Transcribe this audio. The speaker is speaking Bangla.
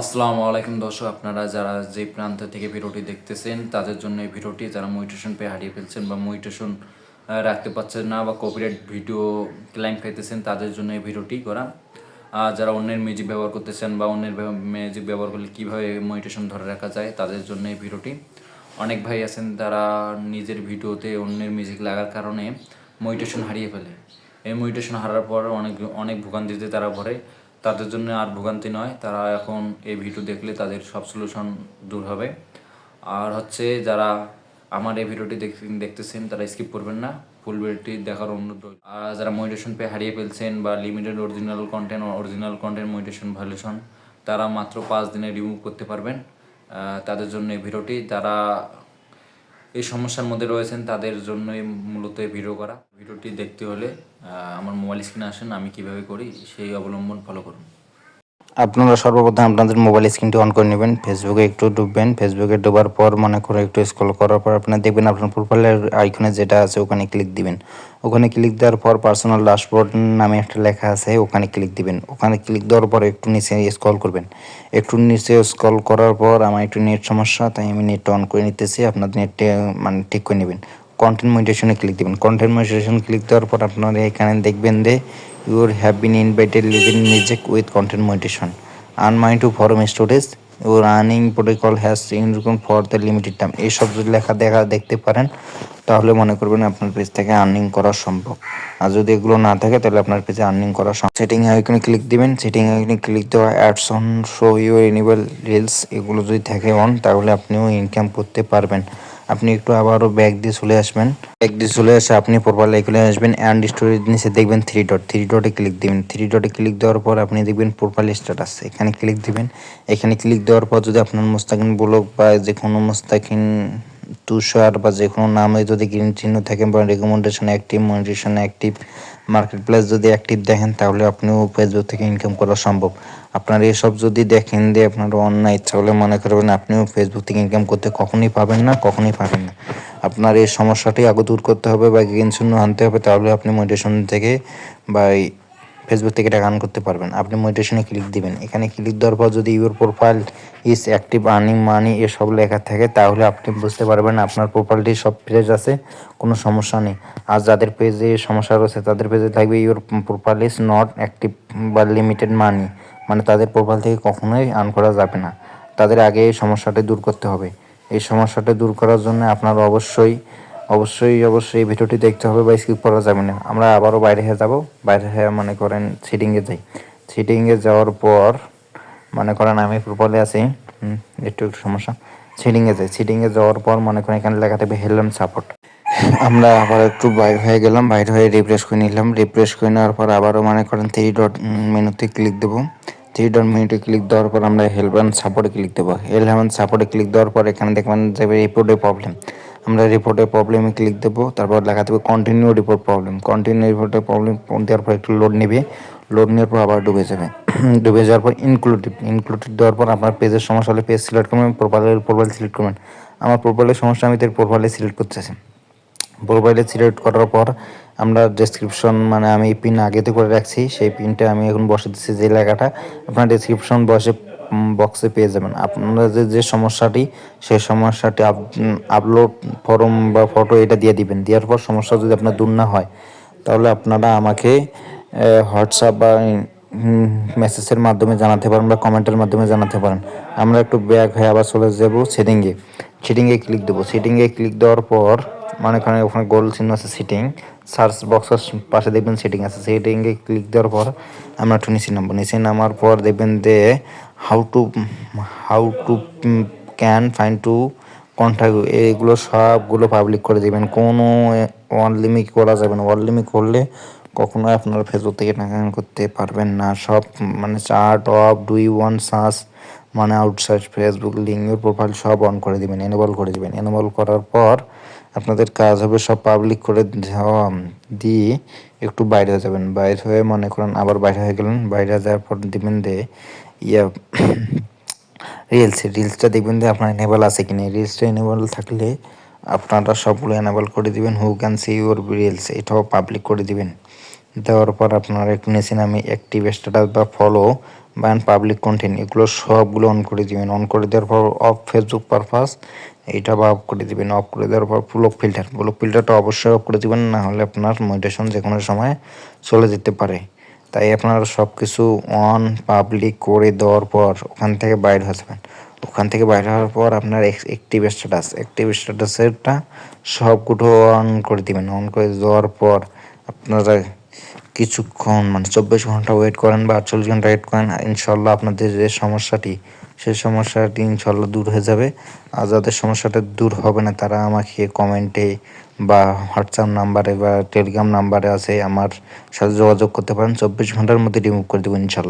আসসালামু আলাইকুম দর্শক, আপনারা যারা যে প্রান্ত থেকে ভিডিওটি দেখতেছেন, তাদের জন্য এই ভিডিওটি যারা মোটিভেশন পেয়ে হারিয়ে ফেলছেন বা মোটিভেশন রাখতে পারছেন না বা কপিরাইট ভিডিও ক্লাইম খাইতেছেন তাদের জন্য এই ভিডিওটি করা। আর যারা অন্যের মিউজিক ব্যবহার করতেছেন বা অন্যের মিউজিক ব্যবহার করলে কীভাবে মোটিভেশন ধরে রাখা যায়, তাদের জন্য এই ভিডিওটি। অনেক ভাই আছেন, তারা নিজের ভিডিওতে অন্যের মিউজিক লাগার কারণে মোটিভেশন হারিয়ে ফেলে। এই মোটিভেশন হারার পর অনেক অনেক ভোগান্তিতে তারা ভরে। তাদের জন্য আর ভোগান্তি নয়। তারা এখন এই ভিডিও দেখলে তাদের সব সলিউশন দূর হবে। আর হচ্ছে যারা আমার এই ভিডিওটি দেখ- দেখতেছেন, তারা স্কিপ করবেন না। ফুল ভিডিওটি দেখার অনুরোধ আর যারা মোটিভেশন পেয়ে হারিয়ে ফেলছেন বা limited original content original content motivation valuation তারা মাত্র পাঁচ দিনে রিমুভ করতে পারবেন। তাদের জন্য এই ভিডিওটি। যারা এই সমস্যার মধ্যে রয়েছেন, তাদের জন্যই মূলত এই ভিডিও করা। ভিডিওটি দেখতে হলে আমার মোবাইল স্ক্রিনে আসেন, আমি কীভাবে করি, সেই অবলম্বন ফলো করুন। আপনারা সর্বপ্রথম আপনাদের মোবাইল স্ক্রিনটি অন করে নেবেন। ফেসবুকে একটু ডুববেন ফেসবুকে ডোবার পর মনে করে একটু স্ক্রল করার পর আপনারা দেখবেন আপনার প্রোফাইলের আইকনে যেটা আছে, ওখানে ক্লিক দিবেন। ওখানে ক্লিক দেওয়ার পর পার্সোনাল ড্যাশবোর্ড নামে একটা লেখা আছে, ওখানে ক্লিক দিবেন। ওখানে ক্লিক দেওয়ার পর একটু নিচে স্ক্রল করবেন। একটু নিচে স্ক্রল করার পর আমার একটু নেট সমস্যা, তাই আমি নেট অন করে নিতেছি। আপনাদের নেটে মানে ঠিক করে নেবেন। কন্টেন্ট মনিটেশনে ক্লিক দিবেন। কন্টেন্ট মনিটেশন ক্লিক দেওয়ার পর আপনারা এখানে দেখবেন যে been invited living music with content monetization earn my to form storage your earning protocol has inform for the limited time এইসব যদি লেখা দেখা দেখতে পারেন, তাহলে মনে করবেন আপনার পেজ থেকে আর্নিং করা সম্ভব। আর যদি এগুলো না থাকে, তাহলে আপনার পেজে আর্নিং করা সম্ভব। সেটিং আইকনে ক্লিক দিবেন। সেটিং আইকনে ক্লিক দেওয়া ads on show your enable reels এগুলো যদি থাকে অন তাহলে আপনিও ইনকাম করতে পারবেন। আপনি একটু আবারও ব্যাগ দিয়ে চলে আসবেন। ব্যাগ দিয়ে চলে আসে আপনি প্রোফাইল আইকনে আসবেন অ্যান্ড স্টোরেজ নিচে দেখবেন থ্রি ডট থ্রি ডটে ক্লিক দিবেন। থ্রি ডটে ক্লিক দেওয়ার পর আপনি দেখবেন প্রোফাইল স্ট্যাটাস এখানে ক্লিক দিবেন। এখানে ক্লিক দেওয়ার পর যদি আপনার মোস্তাকিন ব্লগ বা যে কোনো মোস্তাকিন তুষার বা যে কোনো নামে যদি গ্রিন চিহ্ন থাকে বা recommendation active monetization active marketplace যদি অ্যাক্টিভ দেখেন, তাহলে আপনিও ফেসবুক থেকে ইনকাম করা সম্ভব। আপনার এসব যদি দেখেন যে আপনার অন্যায় ইচ্ছা হলে মনে করবেন, আপনিও ফেসবুক থেকে ইনকাম করতে কখনোই পাবেন না, কখনোই পাবেন না। আপনার এই সমস্যাটি আগে দূর করতে হবে বা গ্রিন চিহ্ন আনতে হবে, তাহলে আপনি মোটিভেশন থেকে বা ফেসবুক থেকে টাকা আর্ন করতে পারবেন। আপনি মোটিভেশনে ক্লিক দিবেন। এখানে ক্লিক দেওয়ার পর যদি your profile is active earning money এসব লেখা থাকে, তাহলে আপনি বুঝতে পারবেন আপনার প্রোফাইলটি সব পেজ আছে কোনো সমস্যা নেই। আর যাদের পেজে সমস্যা রয়েছে, তাদের পেজে থাকবে your profile is not active বা লিমিটেড মানি মানে তাদের প্রোফাইল থেকে কখনোই আর্ন করা যাবে না। তাদের আগে এই সমস্যাটি দূর করতে হবে। এই সমস্যাটা দূর করার জন্য আপনার অবশ্যই অবশ্যই অবশ্যই এই ভিডিওটি দেখতে হবে বা স্কিপ করা যাবে না। আমরা আবারও বাইরে হয়ে যাব। বাইরে হয়ে মনে করেন সিটিংয়ে যাই। সিটিংয়ে যাওয়ার পর মনে করেন আমি প্রোফাইলে আছি একটু একটু সমস্যা। সিটিংয়ে যাই সিটিংয়ে যাওয়ার পর মনে করেন এখানে লেখা থাকবে হেলন সাপোর্ট আমরা আবার একটু বাইর হয়ে গেলাম, বাইরে হয়ে রিফ্রেশ করে নিলাম। রিফ্রেশ করে নেওয়ার পর আবারও মনে করেন থ্রি ডট মেনুতে ক্লিক দেবো। থ্রি ডট মেনুতে ক্লিক দেওয়ার পর আমরা হেল্প সাপোর্টে ক্লিক দেবো। হেল্প সাপোর্টে ক্লিক দেওয়ার পর এখানে দেখবেন যে রিপোর্টের প্রবলেম আমরা রিপোর্টের প্রবলেমে ক্লিক দেবো, তারপর লেখা দেবো কন্টিনিউ রিপোর্ট প্রবলেম কন্টিনিউ রিপোর্টের প্রবলেম দেওয়ার পর একটু লোড নেবে। লোড নেওয়ার পর আবার ডুবে যাবে। ডুবে যাওয়ার পর ইনক্লুডিভ ইনক্লুডিভ দেওয়ার পর আপনার পেজের সমস্যা হলে পেজ সিলেক্ট করবেন প্রোফাইলের প্রোফাইল সিলেক্ট করবেন। আমার প্রোফাইলের সমস্যা আমি তার প্রোফাইলে সিলেক্ট করতেছি। প্রোফাইলে সিলেক্ট করার পর আমরা ডেসক্রিপশন মানে আমি পিন আগেতে করে রাখছি, সেই পিনটা আমি এখন বসে দিচ্ছি যে লেখাটা, আপনার ডেসক্রিপশন বসে বক্সে পেয়ে যাবেন। আপনারা যে যে সমস্যাটি, সেই সমস্যাটি আপলোড ফর্ম বা ফটো এটা দিয়ে দিবেন। দেওয়ার পর সমস্যা যদি আপনার দূর না হয়, তাহলে আপনারা আমাকে হোয়াটসঅ্যাপ বা মেসেজের মাধ্যমে জানাতে পারেন বা কমেন্টের মাধ্যমে জানাতে পারেন। আমরা একটু ব্যাক হয়ে আবার চলে যাব সেটিংয়ে। সেটিংয়ে ক্লিক দেবো। সেটিংয়ে ক্লিক দেওয়ার পর মনে করেন ওখানে গোল চিহ্ন আছে সিটিং সার্চ বক্সের পাশে দেখবেন সেটিং আছে। সেটিংয়ে ক্লিক দেওয়ার পর আমরা একটু নিচে নামবো। নিচে নামার পর দেখবেন যে how to how to can find to contact এগুলো সবগুলো পাবলিক করে দেবেন। কোনো ওয়ান লিমিট করা যাবে না। ওয়ান লিমিট করলে কখনোই আপনারা ফেসবুক থেকে টাকা করতে পারবেন না। সব মানে chart of do you want search মানে আউটসাইড ফেসবুক লিঙ্কের প্রোফাইল সব অন করে দিবেন এনেবল করে দিবেন। এনেবল করার পর আপনাদের কাজ হবে সব পাবলিক করে দিয়ে একটু বাইরে যাবেন। বাইরে হয়ে মনে করেন আবার বাইরে হয়ে গেলেন। বাইরে যাওয়ার পর দিবেন দে ইয়া রিলস রিলসটা দেখবেন যে আপনার এনেবল আছে কি না রিলসটা এনেবল থাকলে আপনারা সবগুলো এনেবল করে দিবেন। Who can see your reels এটাও পাবলিক করে দিবেন। দেওয়ার পর আপনারা একটু নিচে নামে অ্যাক্টিভ স্ট্যাটাস বা ফলো বা পাবলিক কন্টেন্ট এগুলো সবগুলো অন করে দিবেন। অন করে দেওয়ার পর অফ ফেসবুক পারপাস এইটা বা অফ করে দিবেন। অফ করে দেওয়ার পর ব্লক ফিল্টার ব্লক ফিল্টারটা অবশ্যই অফ করে দিবেন, না হলে আপনার মোটিভেশন যে কোনো সময় চলে যেতে পারে। তাই আপনারা সব কিছু অন পাবলিক করে দেওয়ার পর ওখান থেকে বাইরে আসবেন ওখান থেকে বাইরে হওয়ার পর আপনার অ্যাক্টিভ স্ট্যাটাস অ্যাক্টিভ স্ট্যাটাসেরটা সবগুলো অন করে দিবেন। অন করে দেওয়ার পর আপনারা কিছুক্ষণ মানে চব্বিশ ঘণ্টা ওয়েট করেন বা আটচল্লিশ ঘণ্টা ওয়েট করেন, ইনশাল্লাহ আপনাদের যে সমস্যাটি সেই সমস্যাটি ইনশাল্লাহ দূর হয়ে যাবে। আর যাদের সমস্যাটা দূর হবে না, তারা আমাকে কমেন্টে বা হোয়াটসঅ্যাপ নাম্বারে বা টেলিগ্রাম নাম্বারে আছে, আমার সাথে যোগাযোগ করতে পারেন। চব্বিশ ঘণ্টার মধ্যে রিমুভ করে দেবো ইনশাল্লাহ।